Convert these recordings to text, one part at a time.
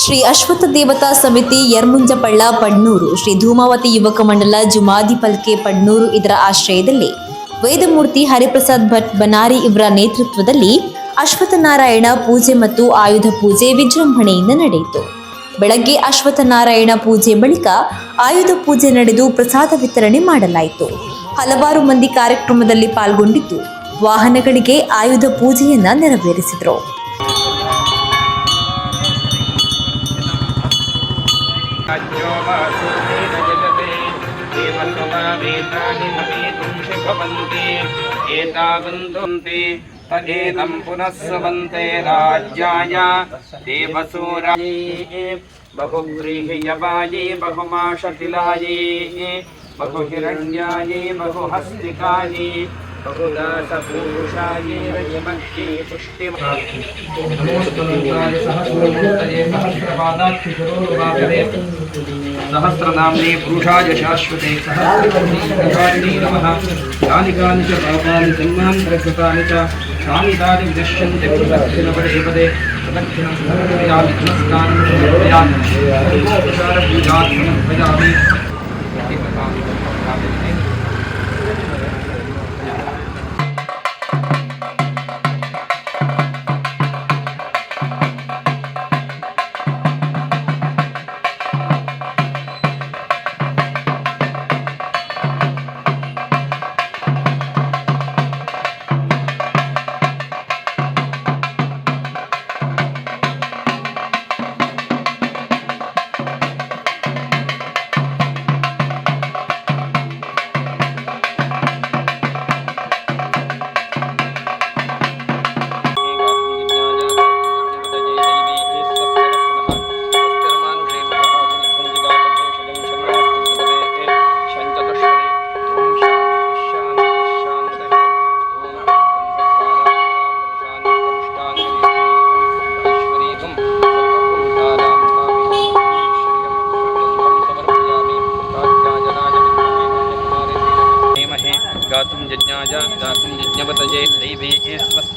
ಶ್ರೀ ಅಶ್ವತ್ಥ ದೇವತಾ ಸಮಿತಿ ಯರ್ಮುಂಜಪಳ್ಳ ಪಡ್ನೂರು ಶ್ರೀ ಧೂಮಾವತಿ ಯುವಕ ಮಂಡಲ, ಜುಮಾದಿ ಪಲ್ಕೆ ಪಡ್ನೂರು ಇದರ ಆಶ್ರಯದಲ್ಲಿ ವೇದಮೂರ್ತಿ ಹರಿಪ್ರಸಾದ್ ಭಟ್ ಬನಾರಿ ಇವರ ನೇತೃತ್ವದಲ್ಲಿ ಅಶ್ವತ್ಥನಾರಾಯಣ ಪೂಜೆ ಮತ್ತು ಆಯುಧ ಪೂಜೆ ವಿಜೃಂಭಣೆಯಿಂದ ನಡೆಯಿತು. ಬೆಳಗ್ಗೆ ಅಶ್ವತ್ಥನಾರಾಯಣ ಪೂಜೆ ಬಳಿಕ ಆಯುಧ ಪೂಜೆ ನಡೆದು ಪ್ರಸಾದ ವಿತರಣೆ ಮಾಡಲಾಯಿತು. ಹಲವಾರು ಮಂದಿ ಕಾರ್ಯಕ್ರಮದಲ್ಲಿ ಪಾಲ್ಗೊಂಡಿದ್ದು ವಾಹನಗಳಿಗೆ ಆಯುಧ ಪೂಜೆಯನ್ನ ನೆರವೇರಿಸಿದರು. राज्यो वासुदेव जगते देवस्वभावेतानि भवेतुं शिखवन्ति एतावन्तन्ति तदेदं पुनः सुवन्ते राज्याय देवसूराये बहुव्रीह्यवाये बहुमाशतिलाये बहुहिरण्याये बहुहस्तिकाये सहस्रनाम्ने पुरुषाय शाश्वते सहस्रपुरुषाय नमः। यानि कानि च पापानि जन्मान्तरकृतानि च तानि तानि विनश्यन्ति प्रदक्षिणपदे पदे प्रदक्षिणं नमस्कारं समर्पयामि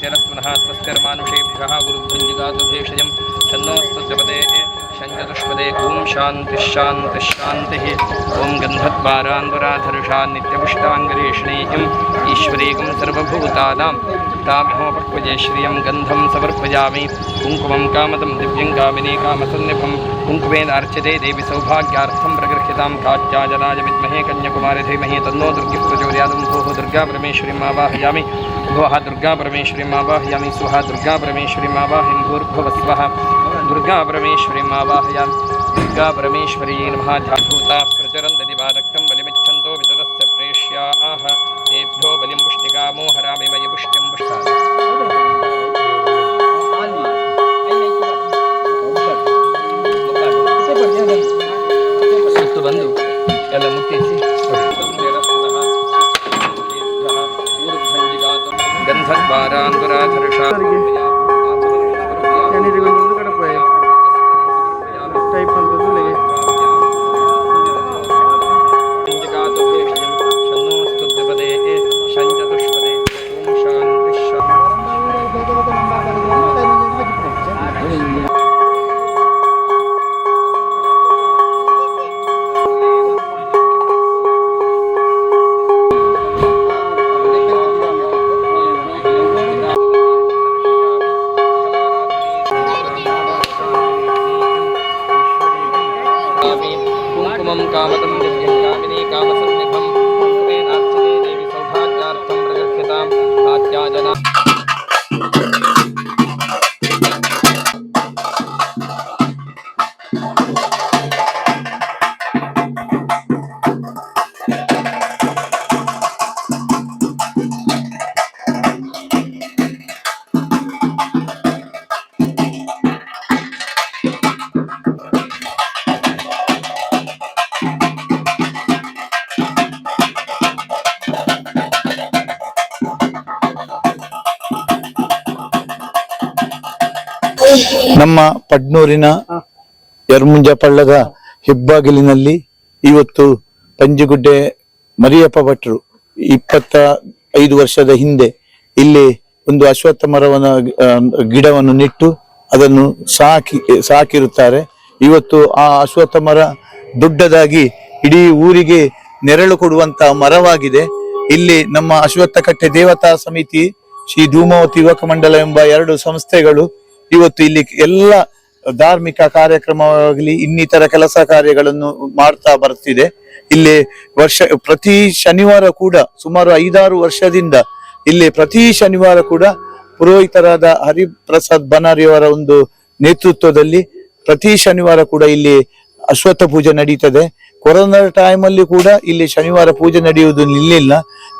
स्वस्तिरस्मनः स्वस्तिर्मानुषेभ्यः गुरुभ्यं जिगातु भेषजं छन्नोस्तुपदे शञ्चतुष्पदे ॐ शान्तिः शान्तिः शान्तिः। ॐ गन्धद्वारान्वराधरुषा नित्यपुष्टाङ्गरेष्णीयम् ईश्वरीकं सर्वभूतानां। तामहोपक्वजे श्रियं गन्धं समर्पयामि। कुङ्कुमं कामदं दिव्यं कामिनी कुङ्कुमेनार्च्यते देवि सौभाग्यार्थं प्रगृह्यतां कात्याजनाय विद्महे कन्याकुमारी धीमहि तन्नो दुर्गिः प्रचोदयादं दुर्गा परमेश्वरीम् आवाहयामि। स्वाहा दुर्गा परमेश्वरी मावाहयामि सुहा दुर्गापरमेश्वरी दुर्गा परमेश्वरी वः दुर्गापरमेश्वरी मावाहयामि दुर्गापरमेश्वरी नमः जागृता। ಬರ್ಬಾರ ಅಂದ್ರ ಹರ್ಷ ಏನಿದೆ ಗೊತ್ತ 等等。ನಮ್ಮ ಪಡ್ನೂರಿನ ಯರ್ಮುಂಜ ಪಳ್ಳದ ಹೆಬ್ಬಾಗಿಲಿನಲ್ಲಿ ಇವತ್ತು ಪಂಜಿಗುಡ್ಡೆ ಮರಿಯಪ್ಪ ಭಟ್ರು ಇಪ್ಪತ್ತ ಐದು ವರ್ಷದ ಹಿಂದೆ ಇಲ್ಲಿ ಒಂದು ಅಶ್ವತ್ಥ ಮರವನ್ನ ಗಿಡವನ್ನು ನೆಟ್ಟು ಅದನ್ನು ಸಾಕಿ ಸಾಕಿರುತ್ತಾರೆ. ಇವತ್ತು ಆ ಅಶ್ವತ್ಥ ಮರ ದೊಡ್ಡದಾಗಿ ಇಡೀ ಊರಿಗೆ ನೆರಳು ಕೊಡುವಂತ ಮರವಾಗಿದೆ. ಇಲ್ಲಿ ನಮ್ಮ ಅಶ್ವತ್ಥ ಕಟ್ಟೆ ದೇವತಾ ಸಮಿತಿ ಶ್ರೀ ಧೂಮಾವತಿ ಯುವಕ ಮಂಡಲ ಎಂಬ ಎರಡು ಸಂಸ್ಥೆಗಳು ಇವತ್ತು ಇಲ್ಲಿ ಎಲ್ಲ ಧಾರ್ಮಿಕ ಕಾರ್ಯಕ್ರಮವಾಗಲಿ ಇನ್ನಿತರ ಕೆಲಸ ಕಾರ್ಯಗಳನ್ನು ಮಾಡ್ತಾ ಬರ್ತಿದೆ. ಇಲ್ಲಿ ವರ್ಷ, ಪ್ರತಿ ಶನಿವಾರ ಕೂಡ ಸುಮಾರು ಐದಾರು ವರ್ಷದಿಂದ ಇಲ್ಲಿ ಪ್ರತಿ ಶನಿವಾರ ಕೂಡ ಪುರೋಹಿತರಾದ ಹರಿಪ್ರಸಾದ್ ಬನಾರಿಯವರ ಒಂದು ನೇತೃತ್ವದಲ್ಲಿ ಪ್ರತಿ ಶನಿವಾರ ಕೂಡ ಇಲ್ಲಿ ಅಶ್ವತ್ಥ ಪೂಜೆ ನಡೀತದೆ. ಕೊರೋನಾ ಟೈಮಲ್ಲಿ ಕೂಡ ಇಲ್ಲಿ ಶನಿವಾರ ಪೂಜೆ ನಡೆಯುವುದು ನಿಲ್ಲಿಲ್ಲ.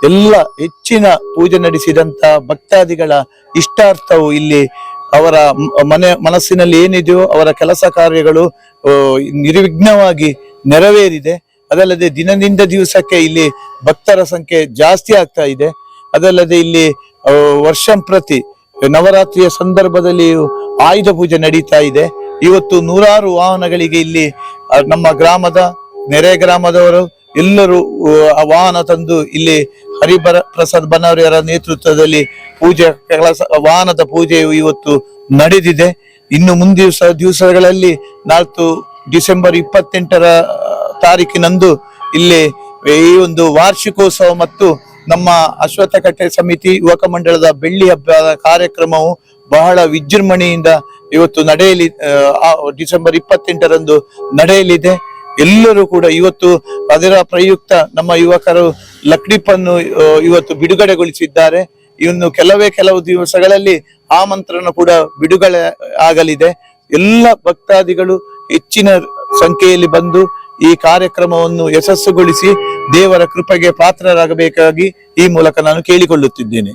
ಎಲ್ಲ ಹೆಚ್ಚಿನ ಪೂಜೆ ನಡೆಸಿದಂತ ಭಕ್ತಾದಿಗಳ ಇಷ್ಟಾರ್ಥವು ಇಲ್ಲಿ ಅವರ ಮನೆ ಮನಸ್ಸಿನಲ್ಲಿ ಏನಿದೆಯೋ ಅವರ ಕೆಲಸ ಕಾರ್ಯಗಳು ನಿರ್ವಿಘ್ನವಾಗಿ ನೆರವೇರಿದೆ. ಅದಲ್ಲದೆ ದಿನದಿಂದ ದಿವಸಕ್ಕೆ ಇಲ್ಲಿ ಭಕ್ತರ ಸಂಖ್ಯೆ ಜಾಸ್ತಿ ಆಗ್ತಾ ಇದೆ. ಅದಲ್ಲದೆ ಇಲ್ಲಿ ವರ್ಷಂ ಪ್ರತಿ ನವರಾತ್ರಿಯ ಸಂದರ್ಭದಲ್ಲಿ ಆಯುಧ ಪೂಜೆ ನಡೀತಾ ಇದೆ. ಇವತ್ತು ನೂರಾರು ವಾಹನಗಳಿಗೆ ಇಲ್ಲಿ ನಮ್ಮ ಗ್ರಾಮದ ನೆರೆ ಗ್ರಾಮದವರು ಎಲ್ಲರೂ ಆ, ವಾಹನ ತಂದು ಇಲ್ಲಿ ಹರಿಬರ ಪ್ರಸಾದ್ ಬನವರಿಯವರ ನೇತೃತ್ವದಲ್ಲಿ ಪೂಜೆ, ಕೆಲಸ, ವಾಹನದ ಪೂಜೆಯು ಇವತ್ತು ನಡೆದಿದೆ. ಇನ್ನು ಮುಂದಿನ ದಿವಸ, ದಿವಸಗಳಲ್ಲಿ ನಾಲ್ಕು ಡಿಸೆಂಬರ್ ಇಪ್ಪತ್ತೆಂಟರ ತಾರೀಕಿನಂದು ಇಲ್ಲಿ ಈ ಒಂದು ವಾರ್ಷಿಕೋತ್ಸವ ಮತ್ತು ನಮ್ಮ ಅಶ್ವತ್ಥ ಕಟ್ಟೆ ಸಮಿತಿ, ಯುವಕ ಮಂಡಳದ ಬೆಳ್ಳಿ ಹಬ್ಬದ ಕಾರ್ಯಕ್ರಮವು ಬಹಳ ವಿಜೃಂಭಣೆಯಿಂದ ಇವತ್ತು ನಡೆಯಲಿ ಡಿಸೆಂಬರ್ ಇಪ್ಪತ್ತೆಂಟರಂದು ನಡೆಯಲಿದೆ. ಎಲ್ಲರೂ ಕೂಡ ಇವತ್ತು ಅದರ ಪ್ರಯುಕ್ತ ನಮ್ಮ ಯುವಕರು ಲಕ್ಡಿಪನ್ನು ಇವತ್ತು ಬಿಡುಗಡೆಗೊಳಿಸಿದ್ದಾರೆ. ಇನ್ನು ಕೆಲವೇ ಕೆಲವು ದಿವಸಗಳಲ್ಲಿ ಆಮಂತ್ರಣ ಕೂಡ ಬಿಡುಗಡೆ ಆಗಲಿದೆ. ಎಲ್ಲ ಭಕ್ತಾದಿಗಳು ಹೆಚ್ಚಿನ ಸಂಖ್ಯೆಯಲ್ಲಿ ಬಂದು ಈ ಕಾರ್ಯಕ್ರಮವನ್ನು ಯಶಸ್ಸುಗೊಳಿಸಿ ದೇವರ ಕೃಪೆಗೆ ಪಾತ್ರರಾಗಬೇಕಾಗಿ ಈ ಮೂಲಕ ನಾನು ಕೇಳಿಕೊಳ್ಳುತ್ತಿದ್ದೇನೆ.